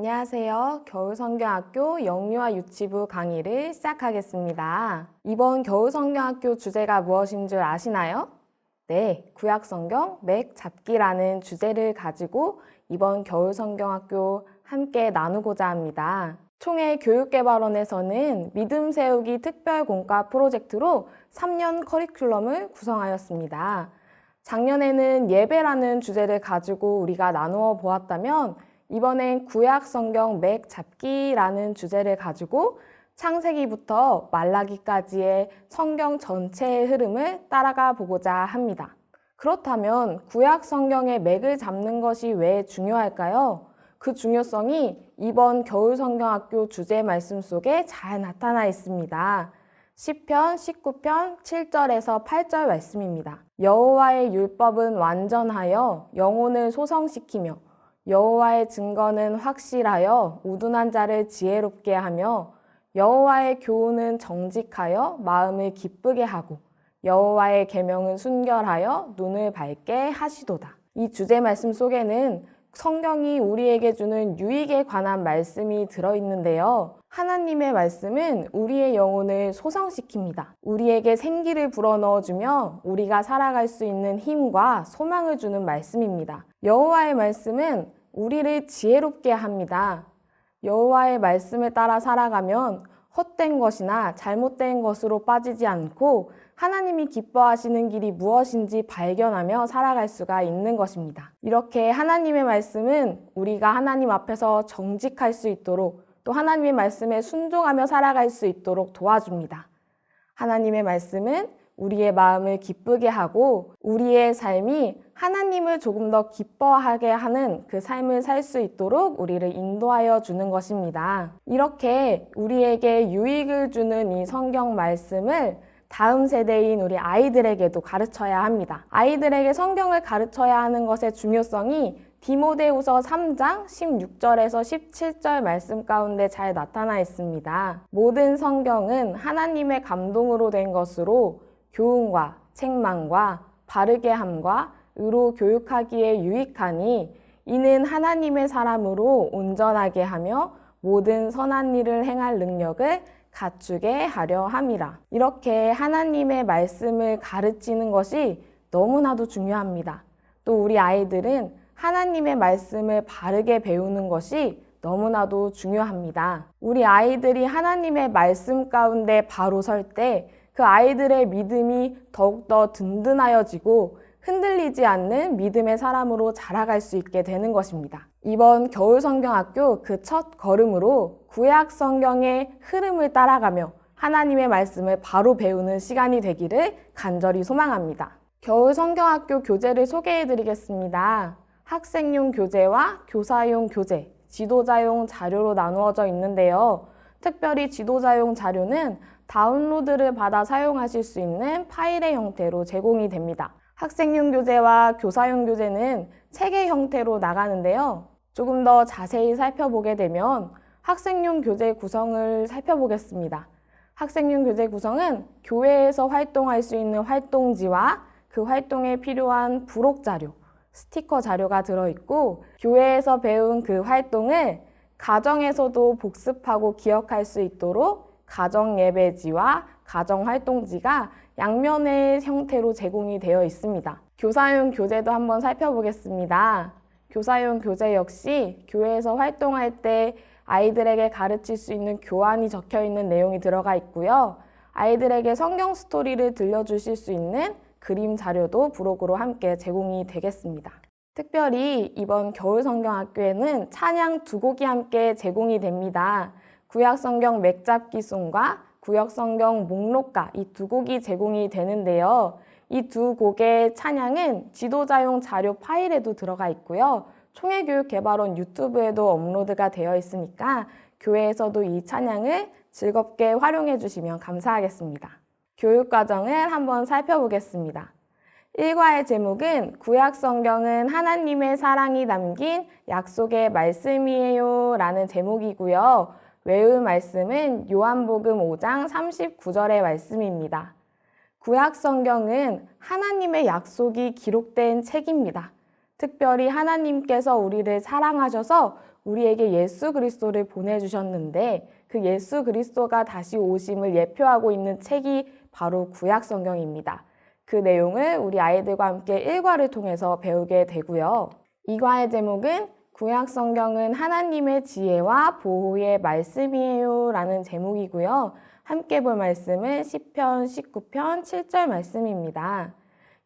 안녕하세요. 겨울성경학교 영유아 유치부 강의를 시작하겠습니다. 이번 겨울성경학교 주제가 무엇인 줄 아시나요? 네, 구약성경 맥 잡기라는 주제를 가지고 이번 겨울성경학교 함께 나누고자 합니다. 총회 교육개발원에서는 믿음 세우기 특별 공과 프로젝트로 3년 커리큘럼을 구성하였습니다. 작년에는 예배라는 주제를 가지고 우리가 나누어 보았다면 이번엔 구약 성경 맥 잡기라는 주제를 가지고 창세기부터 말라기까지의 성경 전체의 흐름을 따라가 보고자 합니다. 그렇다면 구약 성경의 맥을 잡는 것이 왜 중요할까요? 그 중요성이 이번 겨울 성경학교 주제 말씀 속에 잘 나타나 있습니다. 10편, 19편, 7절에서 8절 말씀입니다. 여호와의 율법은 완전하여 영혼을 소성시키며 여호와의 증거는 확실하여 우둔한 자를 지혜롭게 하며 여호와의 교훈은 정직하여 마음을 기쁘게 하고 여호와의 계명은 순결하여 눈을 밝게 하시도다. 이 주제 말씀 속에는 성경이 우리에게 주는 유익에 관한 말씀이 들어 있는데요. 하나님의 말씀은 우리의 영혼을 소성시킵니다. 우리에게 생기를 불어넣어 주며 우리가 살아갈 수 있는 힘과 소망을 주는 말씀입니다. 여호와의 말씀은 우리를 지혜롭게 합니다. 여호와의 말씀을 따라 살아가면 헛된 것이나 잘못된 것으로 빠지지 않고 하나님이 기뻐하시는 길이 무엇인지 발견하며 살아갈 수가 있는 것입니다. 이렇게 하나님의 말씀은 우리가 하나님 앞에서 정직할 수 있도록 또 하나님의 말씀에 순종하며 살아갈 수 있도록 도와줍니다. 하나님의 말씀은 우리의 마음을 기쁘게 하고 우리의 삶이 하나님을 조금 더 기뻐하게 하는 그 삶을 살 수 있도록 우리를 인도하여 주는 것입니다. 이렇게 우리에게 유익을 주는 이 성경 말씀을 다음 세대인 우리 아이들에게도 가르쳐야 합니다. 아이들에게 성경을 가르쳐야 하는 것의 중요성이 디모데후서 3장 16절에서 17절 말씀 가운데 잘 나타나 있습니다. 모든 성경은 하나님의 감동으로 된 것으로 교훈과 책망과 바르게 함과 의로 교육하기에 유익하니 이는 하나님의 사람으로 온전하게 하며 모든 선한 일을 행할 능력을 갖추게 하려 함이라. 이렇게 하나님의 말씀을 가르치는 것이 너무나도 중요합니다. 또 우리 아이들은 하나님의 말씀을 바르게 배우는 것이 너무나도 중요합니다. 우리 아이들이 하나님의 말씀 가운데 바로 설 때 그 아이들의 믿음이 더욱더 든든하여지고 흔들리지 않는 믿음의 사람으로 자라갈 수 있게 되는 것입니다. 이번 겨울 성경학교 그 첫 걸음으로 구약 성경의 흐름을 따라가며 하나님의 말씀을 바로 배우는 시간이 되기를 간절히 소망합니다. 겨울 성경학교 교재를 소개해 드리겠습니다. 학생용 교재와 교사용 교재, 지도자용 자료로 나누어져 있는데요. 특별히 지도자용 자료는 다운로드를 받아 사용하실 수 있는 파일의 형태로 제공이 됩니다. 학생용 교재와 교사용 교재는 책의 형태로 나가는데요. 조금 더 자세히 살펴보게 되면 학생용 교재 구성을 살펴보겠습니다. 학생용 교재 구성은 교회에서 활동할 수 있는 활동지와 그 활동에 필요한 부록 자료, 스티커 자료가 들어있고 교회에서 배운 그 활동을 가정에서도 복습하고 기억할 수 있도록 가정 예배지와 가정 활동지가 양면의 형태로 제공이 되어 있습니다. 교사용 교재도 한번 살펴보겠습니다. 교사용 교재 역시 교회에서 활동할 때 아이들에게 가르칠 수 있는 교환이 적혀 있는 내용이 들어가 있고요. 아이들에게 성경 스토리를 들려주실 수 있는 그림 자료도 부록으로 함께 제공이 되겠습니다. 특별히 이번 겨울 성경학교에는 찬양 두 곡이 함께 제공이 됩니다. 구약 성경 맥잡기 송과 구약 성경 목록가 이 두 곡이 제공이 되는데요. 이 두 곡의 찬양은 지도자용 자료 파일에도 들어가 있고요. 총회교육개발원 유튜브에도 업로드가 되어 있으니까 교회에서도 이 찬양을 즐겁게 활용해 주시면 감사하겠습니다. 교육과정을 한번 살펴보겠습니다. 1과의 제목은 구약 성경은 하나님의 사랑이 담긴 약속의 말씀이에요 라는 제목이고요. 외울 말씀은 요한복음 5장 39절의 말씀입니다. 구약 성경은 하나님의 약속이 기록된 책입니다. 특별히 하나님께서 우리를 사랑하셔서 우리에게 예수 그리스도를 보내주셨는데 그 예수 그리스도가 다시 오심을 예표하고 있는 책이 바로 구약 성경입니다. 그 내용을 우리 아이들과 함께 일과를 통해서 배우게 되고요. 이과의 제목은 구약 성경은 하나님의 지혜와 보호의 말씀이에요 라는 제목이고요. 함께 볼 말씀은 시편 19편 7절 말씀입니다.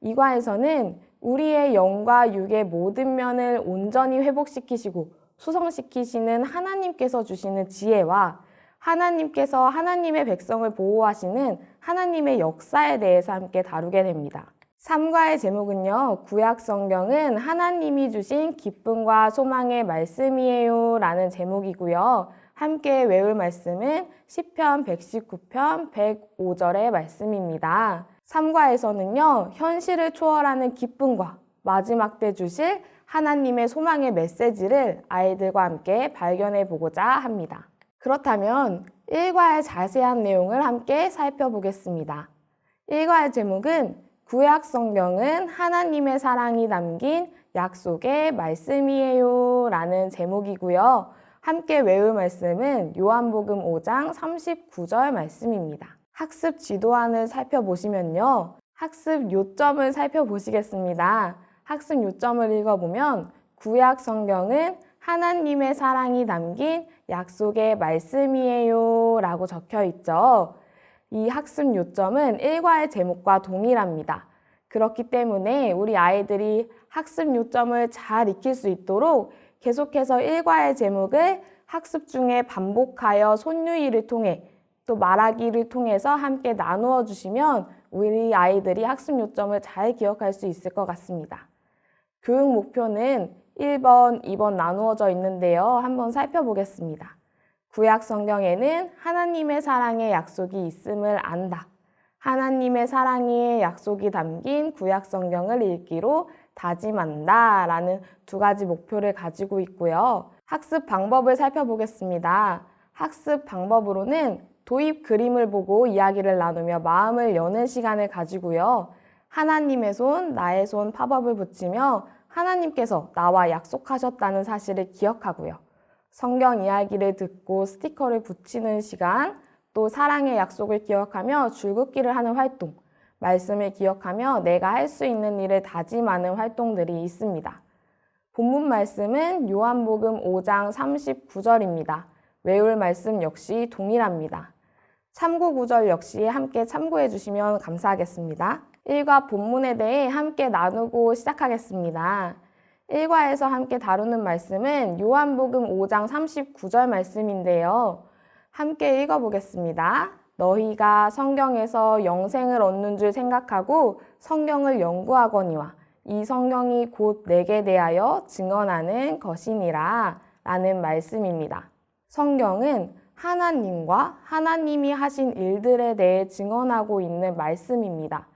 이과에서는 우리의 영과 육의 모든 면을 온전히 회복시키시고 수성시키시는 하나님께서 주시는 지혜와 하나님께서 하나님의 백성을 보호하시는 하나님의 역사에 대해서 함께 다루게 됩니다. 3과의 제목은요, 구약 성경은 하나님이 주신 기쁨과 소망의 말씀이에요 라는 제목이고요. 함께 외울 말씀은 시편 119편 105절의 말씀입니다. 3과에서는요, 현실을 초월하는 기쁨과 마지막 때 주실 하나님의 소망의 메시지를 아이들과 함께 발견해 보고자 합니다. 그렇다면 1과의 자세한 내용을 함께 살펴보겠습니다. 1과의 제목은 구약 성경은 하나님의 사랑이 담긴 약속의 말씀이에요 라는 제목이고요. 함께 외울 말씀은 요한복음 5장 39절 말씀입니다. 학습 지도안을 살펴보시면요. 학습 요점을 살펴보시겠습니다. 학습 요점을 읽어보면 구약 성경은 하나님의 사랑이 담긴 약속의 말씀이에요 라고 적혀 있죠. 이 학습 요점은 일과의 제목과 동일합니다. 그렇기 때문에 우리 아이들이 학습 요점을 잘 익힐 수 있도록 계속해서 일과의 제목을 학습 중에 반복하여 손유이를 통해 또 말하기를 통해서 함께 나누어 주시면 우리 아이들이 학습 요점을 잘 기억할 수 있을 것 같습니다. 교육 목표는 1번, 2번 나누어져 있는데요. 한번 살펴보겠습니다. 구약 성경에는 하나님의 사랑의 약속이 있음을 안다. 하나님의 사랑의 약속이 담긴 구약 성경을 읽기로 다짐한다. 라는 두 가지 목표를 가지고 있고요. 학습 방법을 살펴보겠습니다. 학습 방법으로는 도입 그림을 보고 이야기를 나누며 마음을 여는 시간을 가지고요. 하나님의 손, 나의 손 팝업을 붙이며 하나님께서 나와 약속하셨다는 사실을 기억하고요. 성경 이야기를 듣고 스티커를 붙이는 시간, 또 사랑의 약속을 기억하며 줄긋기를 하는 활동, 말씀을 기억하며 내가 할 수 있는 일을 다짐하는 활동들이 있습니다. 본문 말씀은 요한복음 5장 39절입니다. 외울 말씀 역시 동일합니다. 참고 구절 역시 함께 참고해 주시면 감사하겠습니다. 1과 본문에 대해 함께 나누고 시작하겠습니다. 1과에서 함께 다루는 말씀은 요한복음 5장 39절 말씀인데요. 함께 읽어보겠습니다. 너희가 성경에서 영생을 얻는 줄 생각하고 성경을 연구하거니와 이 성경이 곧 내게 대하여 증언하는 것이니라 라는 말씀입니다. 성경은 하나님과 하나님이 하신 일들에 대해 증언하고 있는 말씀입니다.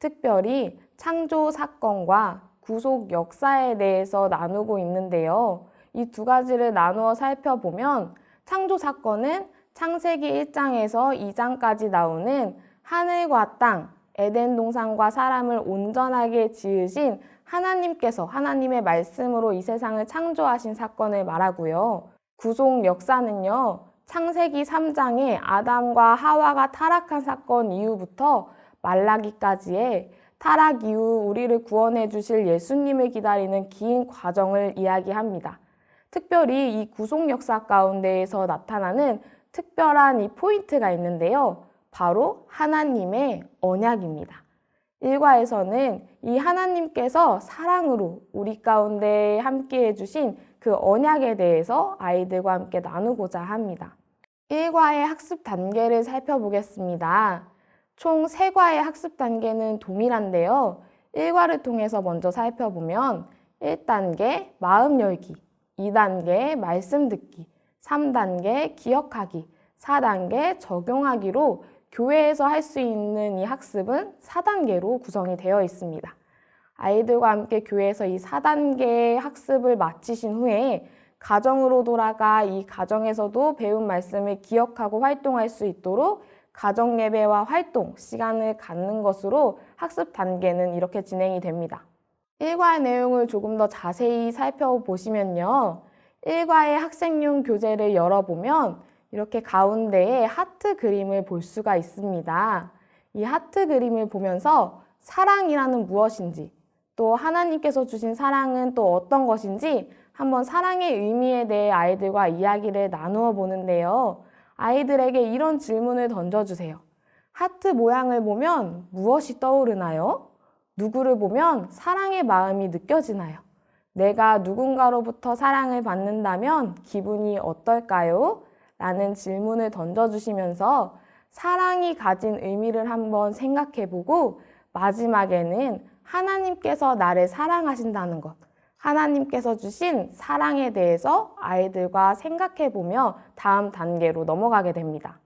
특별히 창조 사건과 구속 역사에 대해서 나누고 있는데요. 이 두 가지를 나누어 살펴보면 창조 사건은 창세기 1장에서 2장까지 나오는 하늘과 땅, 에덴 동산과 사람을 온전하게 지으신 하나님께서 하나님의 말씀으로 이 세상을 창조하신 사건을 말하고요. 구속 역사는요. 창세기 3장에 아담과 하와가 타락한 사건 이후부터 말라기까지의 타락 이후 우리를 구원해 주실 예수님을 기다리는 긴 과정을 이야기합니다. 특별히 이 구속 역사 가운데에서 나타나는 특별한 이 포인트가 있는데요. 바로 하나님의 언약입니다. 일과에서는 이 하나님께서 사랑으로 우리 가운데 함께 해주신 그 언약에 대해서 아이들과 함께 나누고자 합니다. 일과의 학습 단계를 살펴보겠습니다. 총 세과의 학습 단계는 동일한데요. 1과를 통해서 먼저 살펴보면 1단계 마음 열기, 2단계 말씀 듣기, 3단계 기억하기, 4단계 적용하기로 교회에서 할 수 있는 이 학습은 4단계로 구성이 되어 있습니다. 아이들과 함께 교회에서 이 4단계의 학습을 마치신 후에 가정으로 돌아가 이 가정에서도 배운 말씀을 기억하고 활동할 수 있도록 가정 예배와 활동 시간을 갖는 것으로 학습 단계는 이렇게 진행이 됩니다. 일과의 내용을 조금 더 자세히 살펴보시면요. 일과의 학생용 교재를 열어보면 이렇게 가운데에 하트 그림을 볼 수가 있습니다. 이 하트 그림을 보면서 사랑이라는 무엇인지, 또 하나님께서 주신 사랑은 또 어떤 것인지 한번 사랑의 의미에 대해 아이들과 이야기를 나누어 보는데요. 아이들에게 이런 질문을 던져주세요. 하트 모양을 보면 무엇이 떠오르나요? 누구를 보면 사랑의 마음이 느껴지나요? 내가 누군가로부터 사랑을 받는다면 기분이 어떨까요? 라는 질문을 던져주시면서 사랑이 가진 의미를 한번 생각해 보고 마지막에는 하나님께서 나를 사랑하신다는 것, 하나님께서 주신 사랑에 대해서 아이들과 생각해 보며 다음 단계로 넘어가게 됩니다.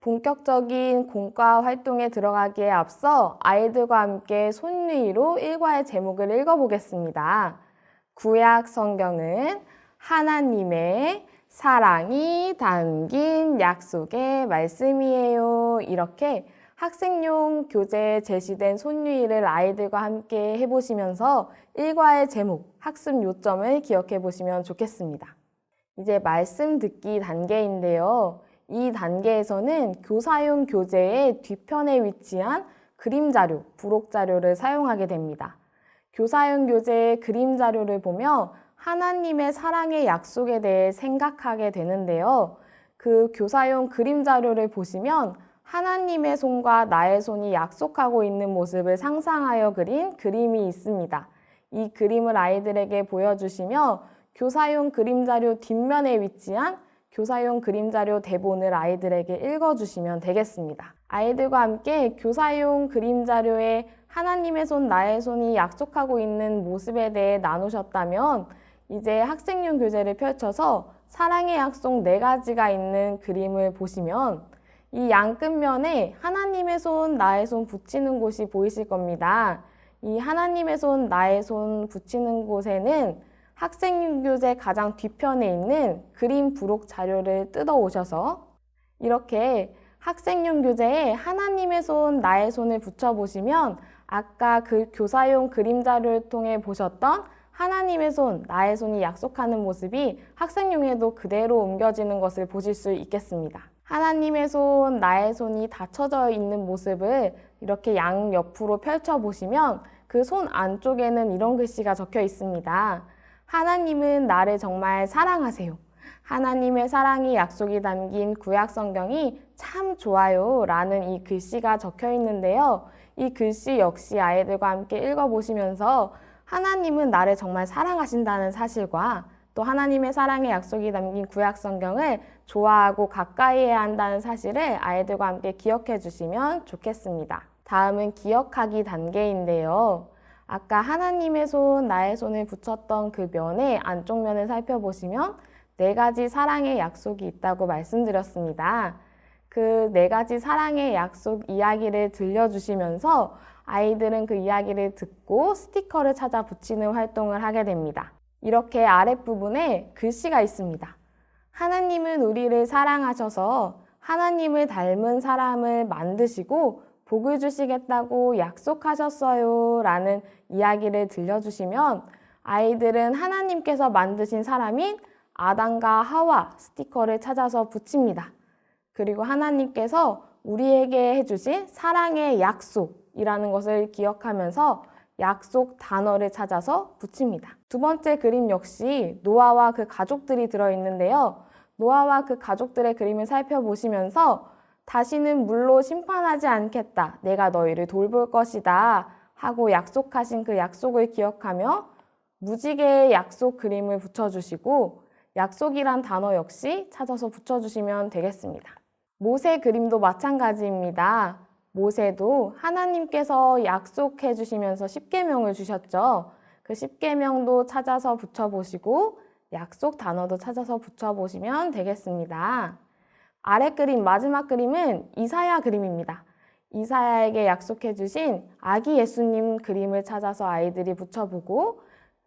본격적인 공과 활동에 들어가기에 앞서 아이들과 함께 손위로 일과의 제목을 읽어보겠습니다. 구약 성경은 하나님의 사랑이 담긴 약속의 말씀이에요. 이렇게 학생용 교재에 제시된 손유일을 아이들과 함께 해보시면서 일과의 제목, 학습 요점을 기억해 보시면 좋겠습니다. 이제 말씀 듣기 단계인데요. 이 단계에서는 교사용 교재의 뒤편에 위치한 그림 자료, 부록 자료를 사용하게 됩니다. 교사용 교재의 그림 자료를 보며 하나님의 사랑의 약속에 대해 생각하게 되는데요. 그 교사용 그림 자료를 보시면 하나님의 손과 나의 손이 약속하고 있는 모습을 상상하여 그린 그림이 있습니다. 이 그림을 아이들에게 보여주시며 교사용 그림 자료 뒷면에 위치한 교사용 그림 자료 대본을 아이들에게 읽어주시면 되겠습니다. 아이들과 함께 교사용 그림 자료에 하나님의 손, 나의 손이 약속하고 있는 모습에 대해 나누셨다면 이제 학생용 교재를 펼쳐서 사랑의 약속 네 가지가 있는 그림을 보시면 이 양끝면에 하나님의 손, 나의 손 붙이는 곳이 보이실 겁니다. 이 하나님의 손, 나의 손 붙이는 곳에는 학생용 교재 가장 뒤편에 있는 그림 부록 자료를 뜯어 오셔서 이렇게 학생용 교재에 하나님의 손, 나의 손을 붙여보시면 아까 그 교사용 그림 자료를 통해 보셨던 하나님의 손, 나의 손이 약속하는 모습이 학생용에도 그대로 옮겨지는 것을 보실 수 있겠습니다. 하나님의 손, 나의 손이 닫혀져 있는 모습을 이렇게 양 옆으로 펼쳐보시면 그 손 안쪽에는 이런 글씨가 적혀 있습니다. 하나님은 나를 정말 사랑하세요. 하나님의 사랑이 약속이 담긴 구약 성경이 참 좋아요. 라는 이 글씨가 적혀 있는데요. 이 글씨 역시 아이들과 함께 읽어보시면서 하나님은 나를 정말 사랑하신다는 사실과 또 하나님의 사랑의 약속이 담긴 구약 성경을 좋아하고 가까이 해야 한다는 사실을 아이들과 함께 기억해 주시면 좋겠습니다. 다음은 기억하기 단계인데요. 아까 하나님의 손, 나의 손을 붙였던 그 면의 안쪽 면을 살펴보시면 네 가지 사랑의 약속이 있다고 말씀드렸습니다. 그 네 가지 사랑의 약속 이야기를 들려주시면서 아이들은 그 이야기를 듣고 스티커를 찾아 붙이는 활동을 하게 됩니다. 이렇게 아랫부분에 글씨가 있습니다. 하나님은 우리를 사랑하셔서 하나님을 닮은 사람을 만드시고 복을 주시겠다고 약속하셨어요. 라는 이야기를 들려주시면 아이들은 하나님께서 만드신 사람인 아담과 하와 스티커를 찾아서 붙입니다. 그리고 하나님께서 우리에게 해주신 사랑의 약속이라는 것을 기억하면서 약속 단어를 찾아서 붙입니다. 두 번째 그림 역시 노아와 그 가족들이 들어있는데요. 노아와 그 가족들의 그림을 살펴보시면서 다시는 물로 심판하지 않겠다. 내가 너희를 돌볼 것이다. 하고 약속하신 그 약속을 기억하며 무지개의 약속 그림을 붙여주시고 약속이란 단어 역시 찾아서 붙여주시면 되겠습니다. 모세 그림도 마찬가지입니다. 모세도 하나님께서 약속해 주시면서 십계명을 주셨죠. 그 십계명도 찾아서 붙여 보시고 약속 단어도 찾아서 붙여 보시면 되겠습니다. 아래 그림 마지막 그림은 이사야 그림입니다. 이사야에게 약속해 주신 아기 예수님 그림을 찾아서 아이들이 붙여 보고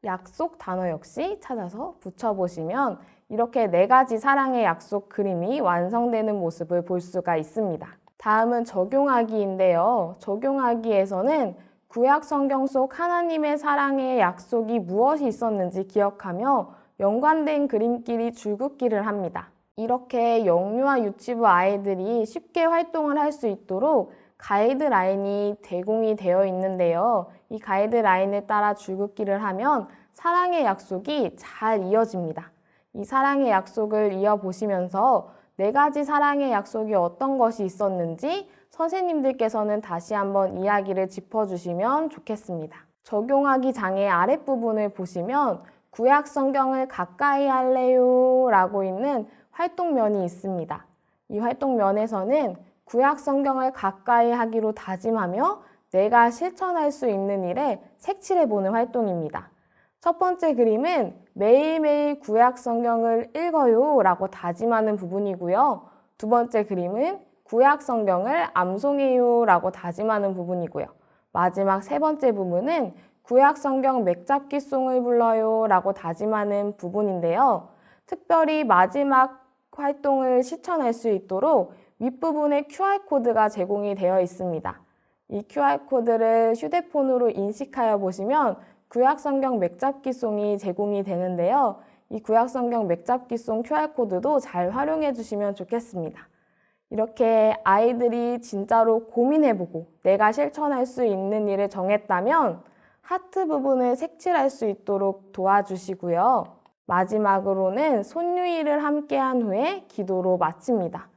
약속 단어 역시 찾아서 붙여 보시면 이렇게 네 가지 사랑의 약속 그림이 완성되는 모습을 볼 수가 있습니다. 다음은 적용하기인데요. 적용하기에서는 구약 성경 속 하나님의 사랑의 약속이 무엇이 있었는지 기억하며 연관된 그림끼리 줄긋기를 합니다. 이렇게 영유아 유치부 아이들이 쉽게 활동을 할 수 있도록 가이드라인이 제공이 되어 있는데요. 이 가이드라인을 따라 줄긋기를 하면 사랑의 약속이 잘 이어집니다. 이 사랑의 약속을 이어보시면서 네 가지 사랑의 약속이 어떤 것이 있었는지 선생님들께서는 다시 한번 이야기를 짚어주시면 좋겠습니다. 적용하기 장의 아랫부분을 보시면 구약 성경을 가까이 할래요 라고 있는 활동면이 있습니다. 이 활동면에서는 구약 성경을 가까이 하기로 다짐하며 내가 실천할 수 있는 일에 색칠해 보는 활동입니다. 첫 번째 그림은 매일매일 구약 성경을 읽어요 라고 다짐하는 부분이고요. 두 번째 그림은 구약 성경을 암송해요 라고 다짐하는 부분이고요. 마지막 세 번째 부분은 구약 성경 맥잡기 송을 불러요 라고 다짐하는 부분인데요. 특별히 마지막 활동을 실천할 수 있도록 윗부분에 QR코드가 제공이 되어 있습니다. 이 QR코드를 휴대폰으로 인식하여 보시면 구약성경 맥잡기송이 제공이 되는데요. 이 구약성경 맥잡기송 QR코드도 잘 활용해 주시면 좋겠습니다. 이렇게 아이들이 진짜로 고민해보고 내가 실천할 수 있는 일을 정했다면 하트 부분을 색칠할 수 있도록 도와주시고요. 마지막으로는 손유일을 함께 한 후에 기도로 마칩니다.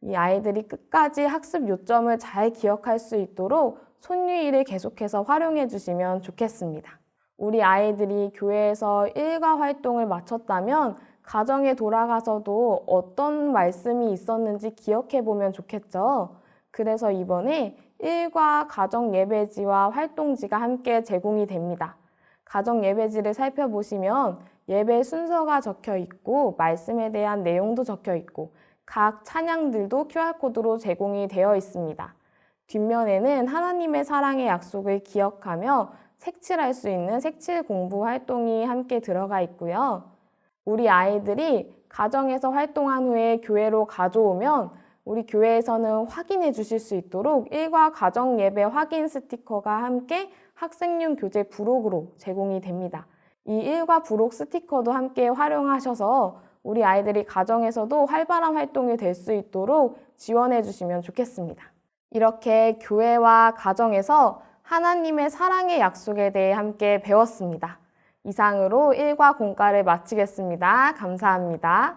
이 아이들이 끝까지 학습 요점을 잘 기억할 수 있도록 손유일을 계속해서 활용해 주시면 좋겠습니다. 우리 아이들이 교회에서 일과 활동을 마쳤다면 가정에 돌아가서도 어떤 말씀이 있었는지 기억해 보면 좋겠죠. 그래서 이번에 일과 가정 예배지와 활동지가 함께 제공이 됩니다. 가정 예배지를 살펴보시면 예배 순서가 적혀 있고 말씀에 대한 내용도 적혀 있고 각 찬양들도 QR코드로 제공이 되어 있습니다. 뒷면에는 하나님의 사랑의 약속을 기억하며 색칠할 수 있는 색칠 공부 활동이 함께 들어가 있고요. 우리 아이들이 가정에서 활동한 후에 교회로 가져오면 우리 교회에서는 확인해 주실 수 있도록 일과 가정 예배 확인 스티커가 함께 학생용 교재 부록으로 제공이 됩니다. 이 일과 부록 스티커도 함께 활용하셔서 우리 아이들이 가정에서도 활발한 활동이 될 수 있도록 지원해 주시면 좋겠습니다. 이렇게 교회와 가정에서 하나님의 사랑의 약속에 대해 함께 배웠습니다. 이상으로 일과 공과를 마치겠습니다. 감사합니다.